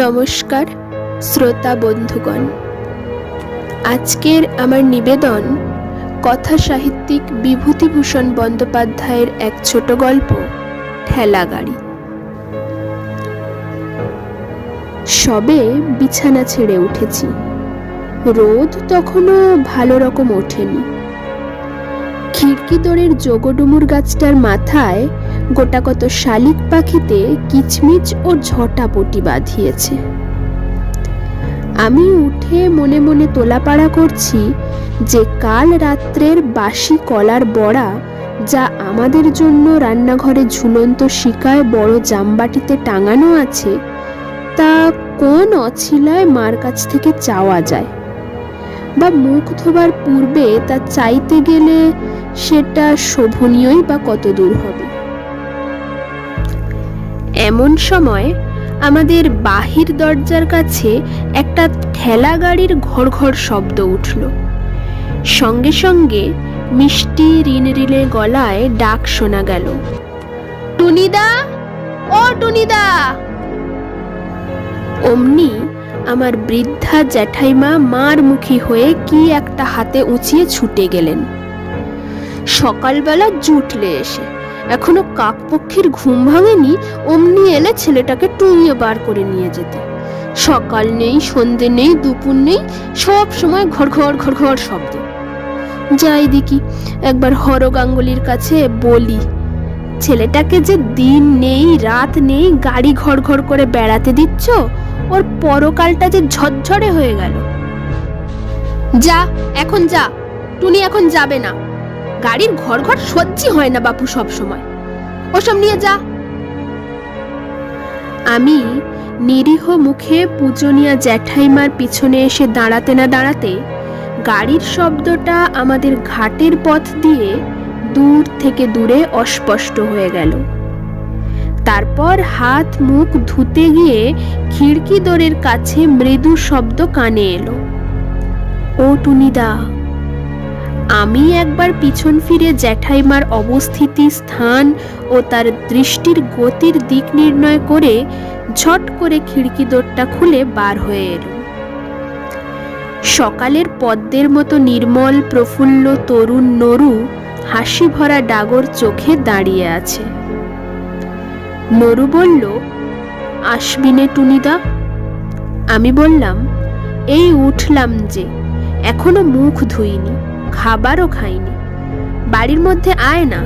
নমস্কার, শ্রোতা বন্ধুগণ। আজকের আমার নিবেদন কথা সাহিত্যিক বিভূতিভূষণ বন্দ্যোপাধ্যায়ের এক ছোট গল্প ঠেলা গাড়ি সবে বিছানা ছেড়ে উঠেছি। রোদ তখনও ভালো রকম ওঠেনি। খিড়কি দোরের যোগডুমুর গাছটার মাথায় গোটা কত শালিক পাখিতে কিচমিচ ও ঝটাপটি বাঁধিয়েছে। আমি উঠে মনে মনে তোলাপাড়া করছি যে কাল রাত্রের বাসি কলার বড়া যা আমাদের জন্য রান্নাঘরে ঝুলন্ত শিকায় বড় জামবাটিতে টাঙানো আছে, তা কোন অছিলায় মার কাছ থেকে চাওয়া যায়? বা মুখ ধোবার পূর্বে তা চাইতে গেলে সেটা শোভনীয়ই বা কত দূর হবে? এমন সময় আমাদের বাহির দরজার কাছে একটা ঠেলা গাড়ির ঘড় ঘড় শব্দ উঠল। সঙ্গে সঙ্গে মিষ্টি রিনরিলে গলায় ডাক শোনা গেল। টুনিদা! ও টুনিদা! অমনি আমার বৃদ্ধা জ্যাঠাইমা মার মুখী হয়ে কি একটা হাতে উঁচিয়ে ছুটে গেলেন। সকালবেলা জুটলে এসে। এখনও কাকপক্ষীর ঘুম ভাঙেনি, অমনি এলে ছেলেটাকে টুঙিয়ে বার করে নিয়ে যেতে। সকাল নেই, সন্ধে নেই, দুপুর নেই, সব সময় ঘর ঘর ঘর ঘর শব্দ। যাই দেখি, একবার হর গাঙ্গুলির কাছে বলি, ছেলেটাকে যে দিন নেই, রাত নেই, গাড়ি ঘর ঘর করে বেড়াতে দিচ্ছ? ওর পরকালটা যে ঝরঝরে হয়ে গেল। যা, এখন যা, টুনি এখন যাবে না। গাড়ির ঘর ঘর সহ্যই হয় না বাপু সব সময়। ওসব নিয়ে যা। আমি নিরীহ মুখে পূজনীয়া জ্যাঠাইমার পিছনে এসে দাঁড়াতে না দাঁড়াতে গাড়ির শব্দটা আমাদের ঘাটের পথ দিয়ে দূর থেকে দূরে অস্পষ্ট হয়ে গেল। তারপর হাত মুখ ধুতে গিয়ে খিড়কি দোরের কাছে মৃদু শব্দ কানে এলো। ও টুনিদা আমি একবার পিছন ফিরে জ্যাঠাইমার অবস্থিতি, স্থান ও তার দৃষ্টির গতির দিক নির্ণয় করে ঝট করে খিড়কি দোরটা খুলে বার হয়ে এলো সকালের পদ্মের মতো নির্মল, প্রফুল্ল, তরুণ নরু হাসি ভরা ডাগর চোখে দাঁড়িয়ে আছে। নরু বলল, আসবিনে টুনিদা? আমি বললাম, এই উঠলাম যে, এখনও মুখ ধুইনি। খাবারও খাইনি। বাড়ির মধ্যে আয় না।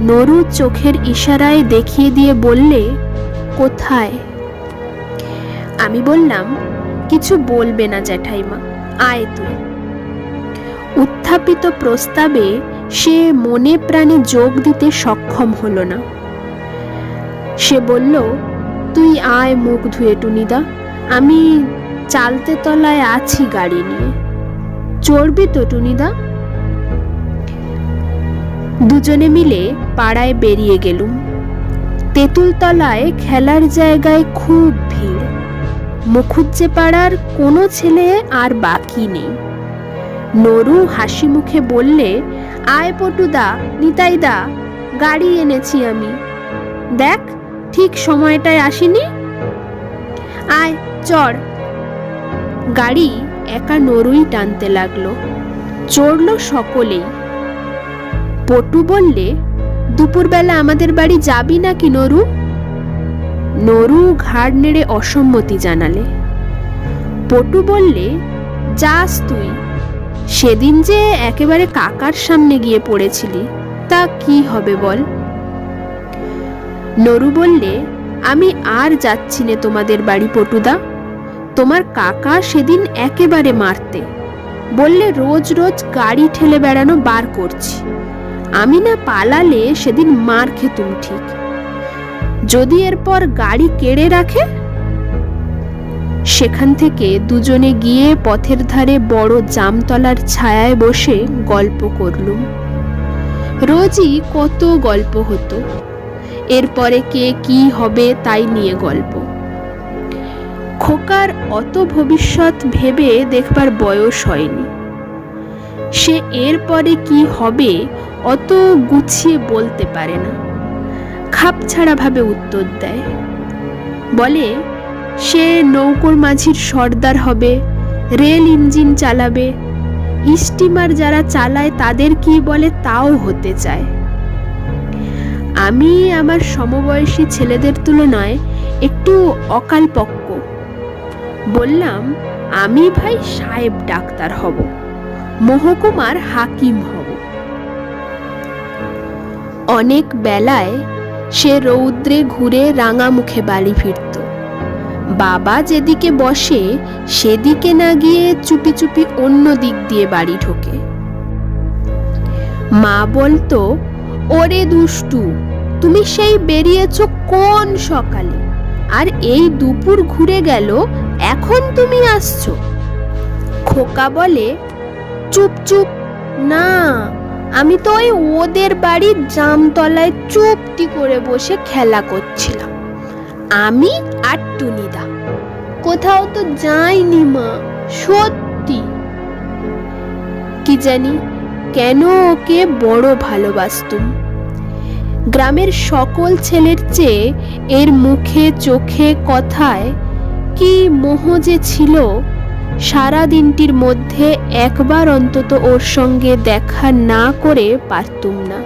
নরু চোখের ইশারায় দেখিয়ে দিয়ে বললে, কোথায়? আমি বললাম, কিছু বলবে না জ্যাঠাইমা, আয় তুই। উত্থাপিত প্রস্তাবে সে মনে প্রাণে যোগ দিতে সক্ষম হলো না। সে বলল, তুই আয় মুখ ধুয়ে টুনিদা, আমি চালতে তলায় আছি গাড়ি নিয়ে। চড়বি তো, টুনিদা? দুজনে মিলে পাড়ায় বেরিয়ে গেলুম। তেঁতুলতলায় খেলার জায়গায় খুব ভিড়। মুখুজ্জে পাড়ার কোনো ছেলে আর বাকি নেই। নরু হাসি মুখে বললে, আয় পটুদা, নিতাইদা, গাড়ি এনেছি আমি। দেখ, ঠিক সময়টায় আসিনি? আয়, চড়। গাড়ি একা নরুই টানতে লাগল। চড়ল সকলেই। পটু বললে, দুপুরবেলা আমাদের বাড়ি যাবি নাকি নরু? নরু ঘাড় নেড়ে অসম্মতি জানালে। পটু বললে, যাস তুই। সেদিন যে একেবারে কাকার সামনে গিয়ে পড়েছিলি, তা কি হবে বল? নরু বললে, আমি আর যাচ্ছি নে তোমাদের বাড়ি, পটুদা। তোমার কাকা সেদিন একেবারে মারতে। বললে রোজ রোজ গাড়ি ঠেলে বেড়ানো বার করছি। আমি না পালালে সেদিন মার খেতুম ঠিক। যদি এরপর গাড়ি কেড়ে রাখে? সেখান থেকে দুজনে গিয়ে পথের ধারে বড় জামতলার ছায়ায় বসে গল্প করলুম। রোজই কত গল্প হতো। এরপরে কে কি হবে তাই নিয়ে গল্প। খোকার অত ভবিষ্যৎ ভেবে দেখবার বয়স হয়নি। সে এরপরে কি হবে অত গুছিয়ে বলতে পারে না। খাপছাড়া ভাবে উত্তর দেয়। বলে, সে নৌকোর মাঝির সর্দার হবে, রেল ইঞ্জিন চালাবে। স্টিমার যারা চালায় তাদের কি বলে তাও হতে চায়। আমি আমার সমবয়সী ছেলেদের তুলনায় একটু অকালপক্ক বললাম, আমি ভাই সাহেব ডাক্তার হব, মহকুমার হাকিম হব। অনেক বেলায় সে রৌদ্রে ঘুরে রাঙা মুখে বাড়ি ফিরত। বাবা যেদিকে বসে, সেদিকে না গিয়ে চুপি চুপি অন্য দিক দিয়ে বাড়ি ঢোকে। মা বলতো, ওরে দুষ্টু, তুমি সেই বেরিয়েছ কোন সকালে? আর এই দুপুর ঘুরে গেল এখন তুমি আসছো। খোকা বলে, চুপ চুপ, না, আমি তো ওই ওদের বাড়ির জামতলায় চুপটি করে বসে খেলা করছিলাম। আমি আর টুনিদা। কোথাও তো যাইনি মা, সত্যি। কি জানি কেন ওকে বড় ভালোবাসতুম। গ্রামের সকল ছেলের চেয়ে এর মুখে, চোখে, কথায় কি মোহ যে ছিল সারা দিনটির মধ্যে একবার অন্তত ওর সঙ্গে দেখা না করে পারতুম না।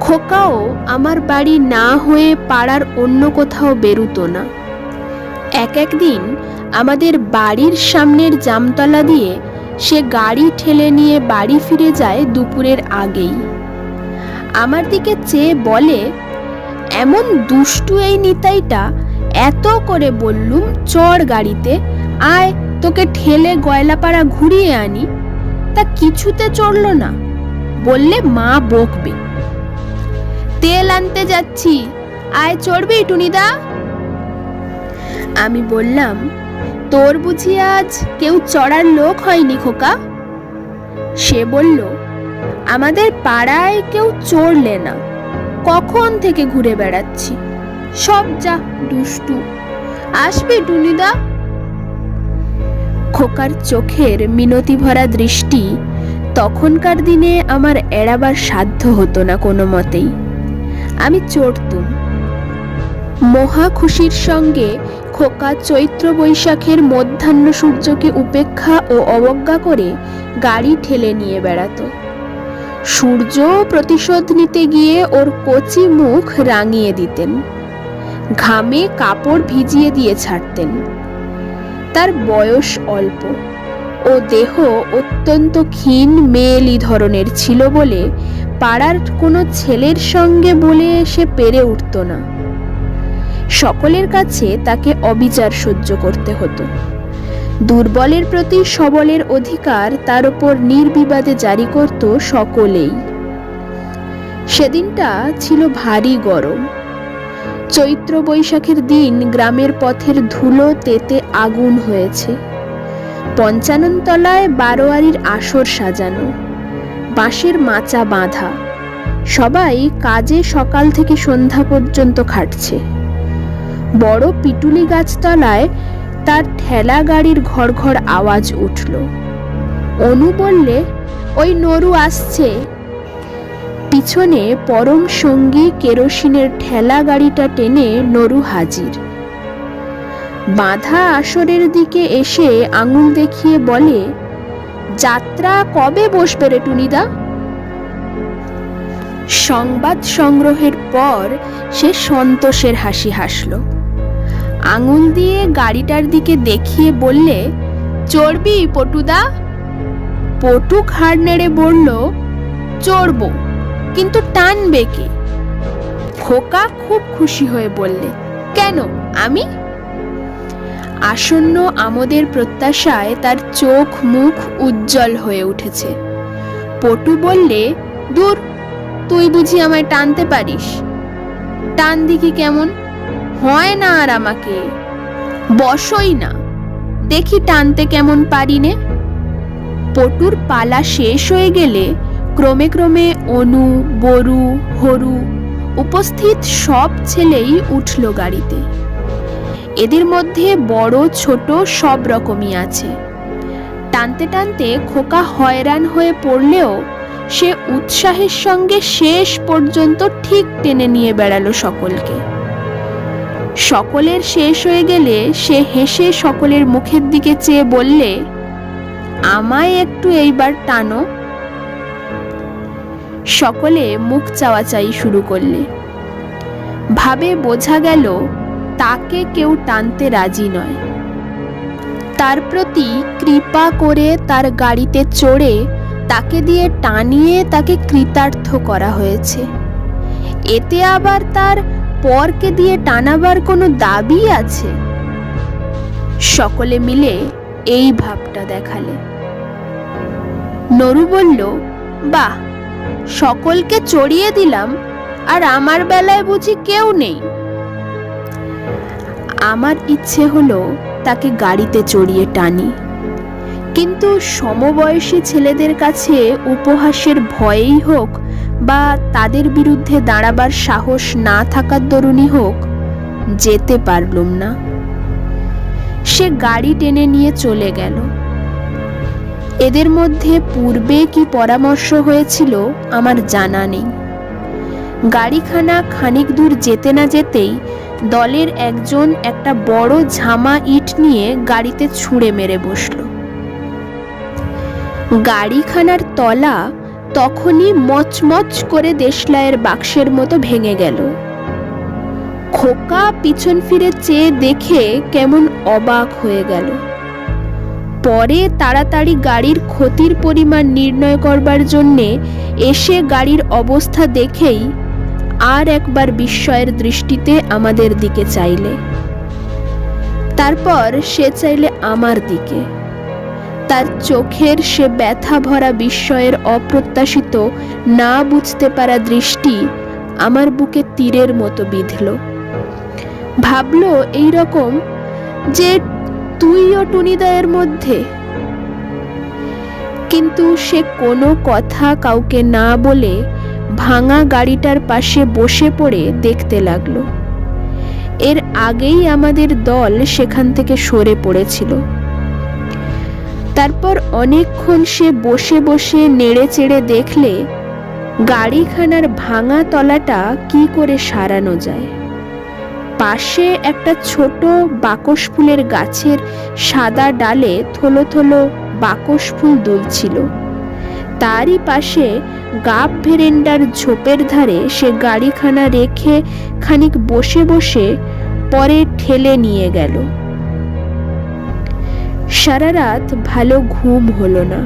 খোকাও আমার বাড়ি না হয়ে পাড়ার অন্য কোথাও বেরুতো না। এক একদিন আমাদের বাড়ির সামনের জামতলা দিয়ে সে গাড়ি ঠেলে নিয়ে বাড়ি ফিরে যায় দুপুরের আগেই। আমার দিকে চেয়ে বলে, এমন দুষ্টু এই নিতাইটা এত করে বললুম চড় গাড়িতে, আয়, তোকে ঠেলে গয়লাপাড়া ঘুরিয়ে আনি। তা কিছুতে চড়ল না, বললে মা বকবে। তেল আনতে যাচ্ছি, আয় চড়বি টুনিদা। আমি বললাম, তোর বুঝি আজ কেউ চড়ার লোক হয়নি খোকা? সে বলল, আমাদের পাড়ায় কেউ চড়লে না, কখন থেকে ঘুরে বেড়াচ্ছি? সব যা দুষ্টু। আসবি টুনিদা? খোকার চোখের মিনতি ভরা দৃষ্টি তখনকার দিনে আমার এড়াবার সাধ্য হতো না কোনো মতেই। আমি চড়তুম। মহা খুশির সঙ্গে খোকা চৈত্র বৈশাখের মধ্যাহ্ন সূর্যকে উপেক্ষা ও অবজ্ঞা করে গাড়ি ঠেলে নিয়ে বেড়াতো। সূর্য প্রতিশোধ নিতে গিয়ে ওর কচি মুখ রাঙিয়ে দিতেন। ঘামে কাপড় ভিজিয়ে দিয়ে ছাড়তেন। তার বয়স অল্প ও দেহ অত্যন্ত ক্ষীণ মেয়েলি ধরনের ছিল বলে পাড়ার কোনো ছেলের সঙ্গে বলে সে পেরে উঠত না। সকলের কাছে তাকে অবিচার সহ্য করতে হতো। দুর্বলের প্রতি সবলের অধিকার তার উপর নির্বিবাদে জারি করত সকলেই। সেদিনটা ছিল ভারী গরম। চৈত্র বৈশাখের দিন গ্রামের পথের ধুলো তেতে আগুন হয়েছে। পঞ্চানন তলায় বারোয়ারির আসর সাজানো, বাঁশের মাচা বাঁধা। সবাই কাজে সকাল থেকে সন্ধ্যা পর্যন্ত খাটছে। বড় পিটুলি গাছতলায় তার ঠেলা গাড়ির ঘর ঘর আওয়াজ উঠল। অনু বললে, ওই নরু আসছে। পিছনে পরম সঙ্গী কেরোসিনের ঠেলা গাড়িটা টেনে নরু হাজির। বাঁধা আসরের দিকে এসে আঙুল দেখিয়ে বলে, যাত্রা কবে বসবে রে টুনিদা? সংবাদ সংগ্রহের পর সে সন্তোষের হাসি হাসল। আঙুল দিয়ে গাড়িটার দিকে দেখিয়ে বললে, চড়বি পটুদা? পটু ঘাড় নেড়ে বলল, চড়বো। কিন্তু টানবে কে? খোকা খুব খুশি হয়ে বললে, কেন? আমি? আসন্ন আমোদের প্রত্যাশায় তার চোখ মুখ উজ্জ্বল হয়ে উঠেছে। পটু বললে, দূর, তুই বুঝি আমায় টানতে পারিস? টান দেখি কেমন? হয় না আর আমাকে। বসই না। দেখি টানতে কেমন পারি নে? পটুর পালা শেষ হয়ে গেলে ক্রমে ক্রমে অনু, বরু, হরু উপস্থিত সব ছেলেই উঠল গাড়িতে। এদের মধ্যে বড়, ছোট সব রকমই আছে। টানতে টানতে খোকা হয়রান হয়ে পড়লেও সে উৎসাহের সঙ্গে শেষ পর্যন্ত ঠিক টেনে নিয়ে বেড়ালো সকলকে। সকলের শেষ হয়ে গেলে সে হেসে সকলের মুখের দিকে চেয়ে বললে, আমায় একটু এইবার টানো। সকলে মুখ চাওয়াচাই শুরু করলে। ভাবে বোঝা গেল, তাকে কেউ টানতে রাজি নয়। তার প্রতি কৃপা করে তার গাড়িতে চড়ে তাকে দিয়ে টানিয়ে তাকে কৃতার্থ করা হয়েছে। এতে আবার তার পরকে দিয়ে টানাবার কোনো দাবি আছে? সকলে মিলে এই ভাবটা দেখালে। নরু বলল, বাহ সকলকে চড়িয়ে দিলাম, আর আমার বেলায় বুঝি কেউ নেই। আমার ইচ্ছে হলো তাকে গাড়িতে চড়িয়ে টানি। কিন্তু সমবয়সী ছেলেদের কাছে উপহাসের ভয়েই হোক বা তাদের বিরুদ্ধে দাঁড়াবার সাহস না থাকার দরুনই হোক, যেতে পারলুম না। সে গাড়ি টেনে নিয়ে চলে গেল। এদের মধ্যে পূর্বে কি পরামর্শ হয়েছিল আমার জানা নেই। গাড়িখানা খানিক দূর যেতে না যেতেই দলের একজন একটা বড় ঝামা ইট নিয়ে গাড়িতে ছুঁড়ে মেরে বসল। গাড়িখানার তলা তখনই মচমচ করে দেশলাইয়ের বাক্সের মতো ভেঙে গেল। খোকা পিছন ফিরে চেয়ে দেখে কেমন অবাক হয়ে গেল। পরে তাড়াতাড়ি গাড়ির ক্ষতির পরিমাণ নির্ণয় করবার জন্যে এসে গাড়ির অবস্থা দেখেই আর একবার বিস্ময়ের দৃষ্টিতে আমাদের দিকে চাইলে। তারপর সে চাইলে আমার দিকে। তার চোখের সে ব্যথা ভরা বিস্ময়ের অপ্রত্যাশিত, না বুঝতে পারা দৃষ্টি আমার বুকে তীরের মতো বিঁধল। ভাবল এই রকম যে তুই ও টুনিদয়ের মধ্যে। কিন্তু সে কোনো কথা কাউকে না বলে ভাঙা গাড়িটার পাশে বসে পড়ে দেখতে লাগল। এর আগেই আমাদের দল সেখান থেকে সরে পড়েছিল। তারপর অনেকক্ষণ সে বসে বসে নেড়ে চেড়ে দেখলে গাড়িখানার ভাঙা তলাটা কি করে সারানো যায়। পাশে একটা ছোট বাকস ফুলের গাছের সাদা ডালে থলো থলো বাকস ফুল দুলছিল। তারই পাশে গাব ভেরেন্ডার ঝোপের ধারে সে গাড়িখানা রেখে খানিক বসে বসে পরে ঠেলে নিয়ে গেল। সারা রাত ভালো ঘুম হলো না।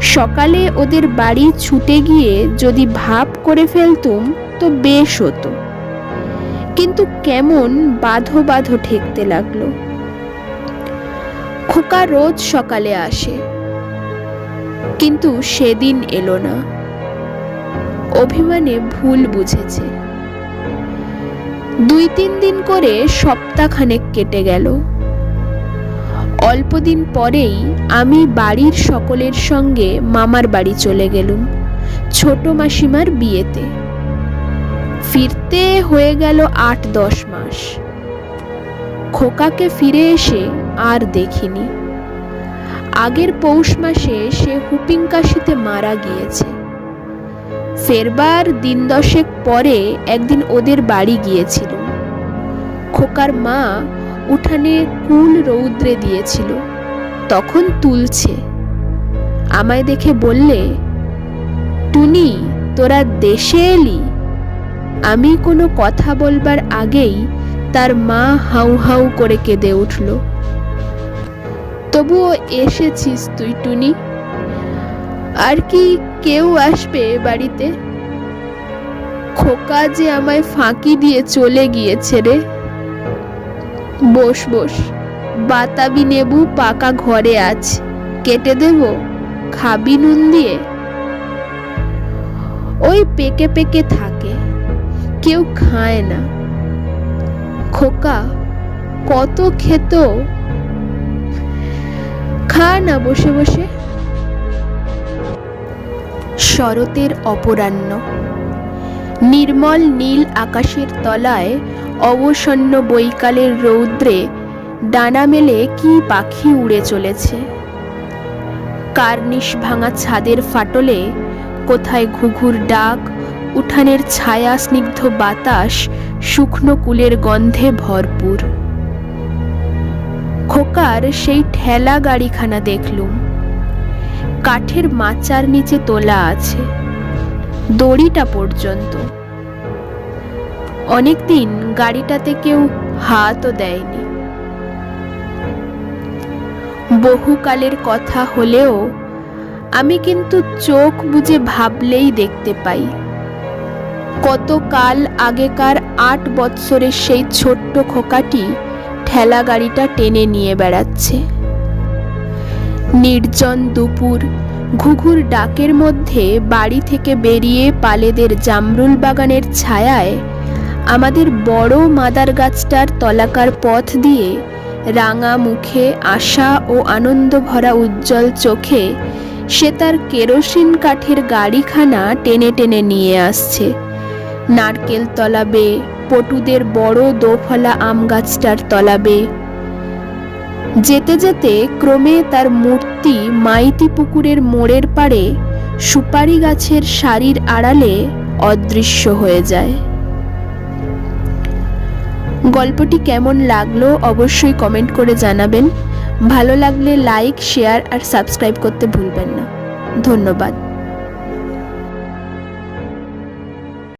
সকালে ওদের বাড়ি ছুটে গিয়ে যদি ভাব করে ফেলতুম, তো বেশ হতো। কিন্তু কেমন বাঁধো বাঁধো ঠেকতে লাগল। খোকা রোজ সকালে আসে, কিন্তু সেদিন এলো না। অভিমানে ভুল বুঝেছে। দুই তিন দিন করে সপ্তাহখানেক কেটে গেল। অল্পদিন পরেই আমি বাড়ির সকলের সঙ্গে মামার বাড়ি চলে গেলুম, ছোট মাসিমার বিয়েতে। ফিরতে হয়ে গেল আট দশ মাস। খোকাকে ফিরে এসে আর দেখিনি। আগের পৌষ মাসে সে হুপিং কাশিতে মারা গিয়েছে। ফেরবার দিন দশেক পরে একদিন ওদের বাড়ি গিয়েছিল। খোকার মা উঠানে কুল রৌদ্রে দিয়েছিল। তখন তুলছে। আমায় দেখে বললে, টুনি, তোরা দেশে এলি? আমি কোনো কথা বলবার আগেই তার মা হাউ হাউ করে কেঁদে উঠল। তবুও এসেছিস তুই, টুনি? আর কি কেউ আসবে বাড়িতে? খোকা যে আমায় ফাঁকি দিয়ে চলে গিয়েছে রে। বস বস, বাতাবি নেবু পাকা ঘরে আজ। কেটে দেব? খাবি নুন দিয়ে? ওই পেকে পেকে থাকে কেউ খায় না। খোকা, কত খেত? খা না বসে বসে। শরতের অপরাহ্ন। নির্মল নীল আকাশের তলায় অবসন্ন বৈকালের রৌদ্রে ডানা মেলে কি পাখি উড়ে চলেছে। কার্নিশ ভাঙা ছাদের ফাটলে কোথায় ঘুঘুর ডাক উঠানের ছায়া স্নিগ্ধ বাতাস শুকনো কুলের গন্ধে ভরপুর। খোকার সেই ঠেলা গাড়িখানা দেখলুম। কাঠের মাচার নিচে তোলা আছে, দড়িটা পর্যন্ত। অনেকদিন গাড়িটাতে কেউ হাতও দেয়নি। বহুকালের কথা হলেও আমি কিন্তু চোখ বুজে ভাবলেই দেখতে পাই। কত কাল আগেকার আট বৎসরের সেই ছোট্ট খোকাটি ঠেলা গাড়িটা টেনে নিয়ে বেড়াচ্ছে। নির্জন দুপুর, ঘুঘুর ডাকের মধ্যে বাড়ি থেকে বেরিয়ে পালেদের জামরুল বাগানের ছায়ায় আমাদের বড় মাদার গাছটার তলাকার পথ দিয়ে রাঙা মুখে আশা ও আনন্দ ভরা উজ্জ্বল চোখে সে তার কেরোসিন কাঠের গাড়িখানা টেনে টেনে নিয়ে আসছে। নারকেল তলাবে, পটুদের বড় দোফলা আম গাছটার তলাবে। যেতে যেতে ক্রমে তার মূর্তি মাইতি পুকুরের মোড়ের পাড়ে সুপারি গাছের সারির আড়ালে অদৃশ্য হয়ে যায়। গল্পটি কেমন লাগল অবশ্যই কমেন্ট করে জানাবেন। ভালো লাগলে লাইক, শেয়ার আর সাবস্ক্রাইব করতে ভুলবেন না। ধন্যবাদ।